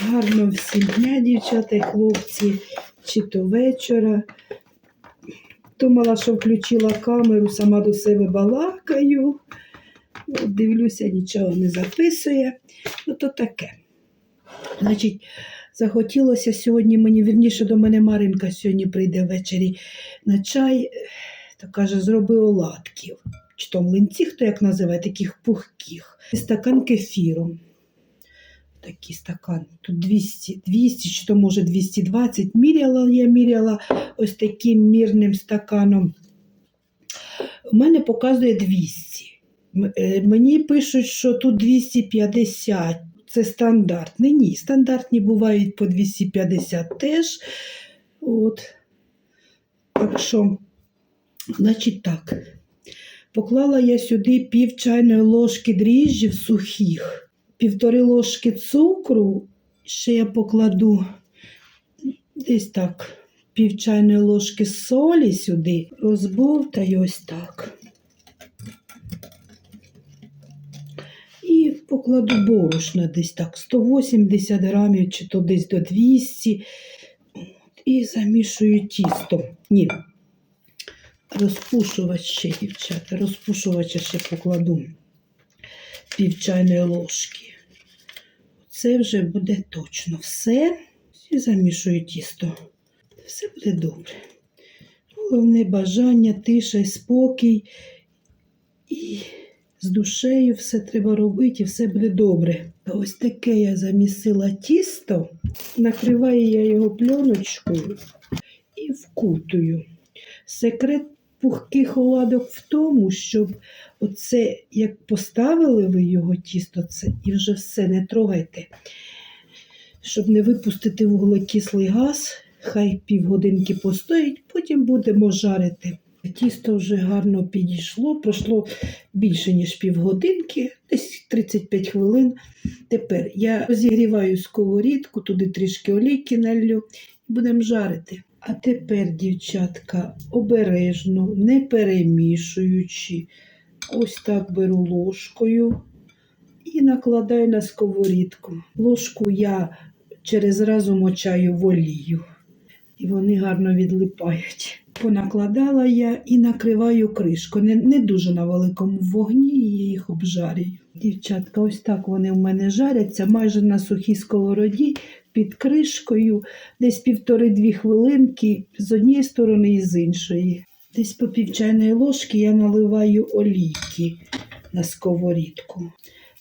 Гарно всім дня, дівчата і хлопці, чи то вечора. Думала, що включила камеру, сама до себе балакаю. От дивлюся, нічого не записує. Ну, то таке. Значить, захотілося сьогодні мені, вірніше до мене Маринка сьогодні прийде ввечері на чай, то каже, зроби оладків. Чи то млинці, хто як називає, таких пухких. Стакан кефіру. Такий стакан. Тут 200, 200, чи то може 220. Міряла я міряла ось таким мірним стаканом. У мене показує 200. Е, Мені пишуть, що тут 250. Це стандартний. Ні, стандартні бувають по 250 теж. От. Так що, значить так. Поклала я сюди пів чайної ложки дріжджів сухих, півтори ложки цукру. Ще я покладу десь так, пів чайної ложки солі сюди, розбовтаю ось так. І покладу борошна десь так, 180 грамів, чи то десь до 200. І замішую тісто. Ні, розпушувач ще, дівчата, розпушувача ще покладу пів чайної ложки. Це вже буде точно все. І замішую тісто. Все буде добре. Головне бажання, тиша і спокій. І з душею все треба робити, і все буде добре. Ось таке я замісила тісто, накриваю я його пленочкою і вкутую. Секрет пухких оладок в тому, щоб оце, як поставили ви його тісто, це і вже все не трогайте, щоб не випустити вуглекислий газ, хай півгодинки постоїть, потім будемо жарити. Тісто вже гарно підійшло, пройшло більше, ніж півгодинки, десь 35 хвилин. Тепер я розігріваю сковорідку, туди трішки олійки налью і будемо жарити. А тепер, дівчатка, обережно, не перемішуючи, ось так беру ложкою і накладаю на сковорідку. Ложку я через раз умочаю в олію, і вони гарно відлипають. Понакладала я і накриваю кришку. Не, не дуже на великому вогні, і їх обжарюю. Дівчатка, ось так вони в мене жаряться майже на сухій сковороді під кришкою, десь півтори-дві хвилинки з однієї сторони і з іншої. Десь по пів чайної ложки я наливаю олійки на сковорідку.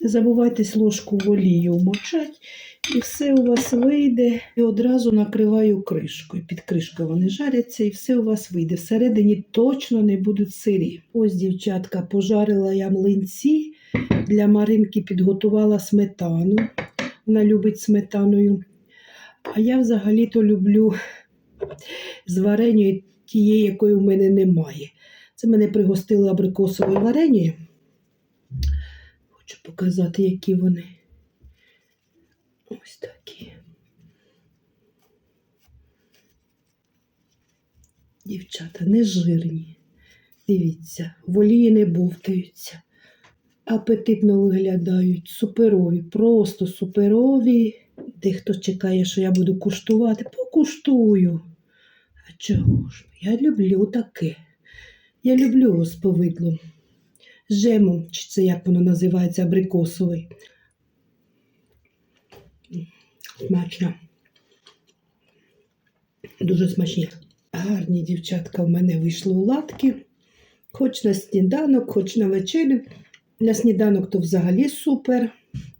Не забувайтесь ложку в олію вмочати, і все у вас вийде. І одразу накриваю кришкою. Під кришкою вони жаряться, і все у вас вийде. Всередині точно не будуть сирі. Ось, дівчатка, пожарила я млинці. Для Маринки підготувала сметану. Вона любить сметаною. А я взагалі-то люблю з вареньою тієї, якої в мене немає. Це мене пригостили абрикосовою вареньою. Хочу показати, які вони. Ось такі. Дівчата, не жирні. Дивіться, в олії не бовтаються. Апетитно виглядають, суперові, просто суперові. Дехто чекає, що я буду куштувати. Покуштую. А чого ж? Я люблю таке. Я його з повидлом. Чи це як воно називається, абрикосовий. Смачно. Дуже смачні. Гарні дівчатка в мене вийшли у латки. Хоч на сніданок, хоч на вечерю. На сніданок то взагалі супер.